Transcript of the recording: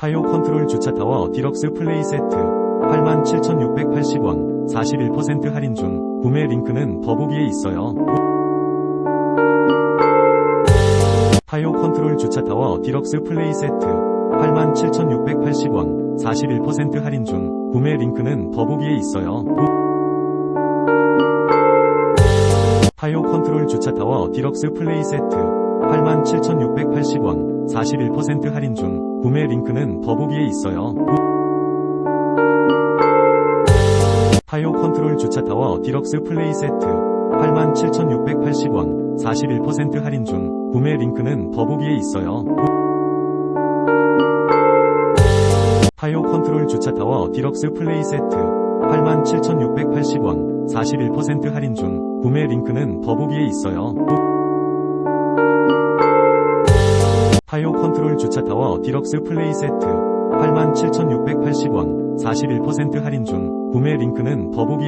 파이오 컨트롤 주차타워 디럭스 플레이 세트. 87,680원 41% 할인 중. 구매 링크는 더보기에 있어요. 파이오 컨트롤 주차타워 디럭스 플레이 세트. 87,680원 41% 할인 중. 구매 링크는 더보기에 있어요. 파이오 컨트롤 주차타워 디럭스 플레이 세트. 87,680원 41% 할인 중 구매 링크는 더보기에 있어요. 파이오 컨트롤 주차타워 디럭스 플레이 세트 87,680원 41% 할인 중 구매 링크는 더보기에 있어요. 파이오 컨트롤 주차타워 디럭스 플레이 세트 87,680원 41% 할인 중 구매 링크는 더보기에 있어요. 파이오 컨트롤 주차타워 디럭스 플레이 세트. 87,680원 41% 할인 중 구매 링크는 더보기에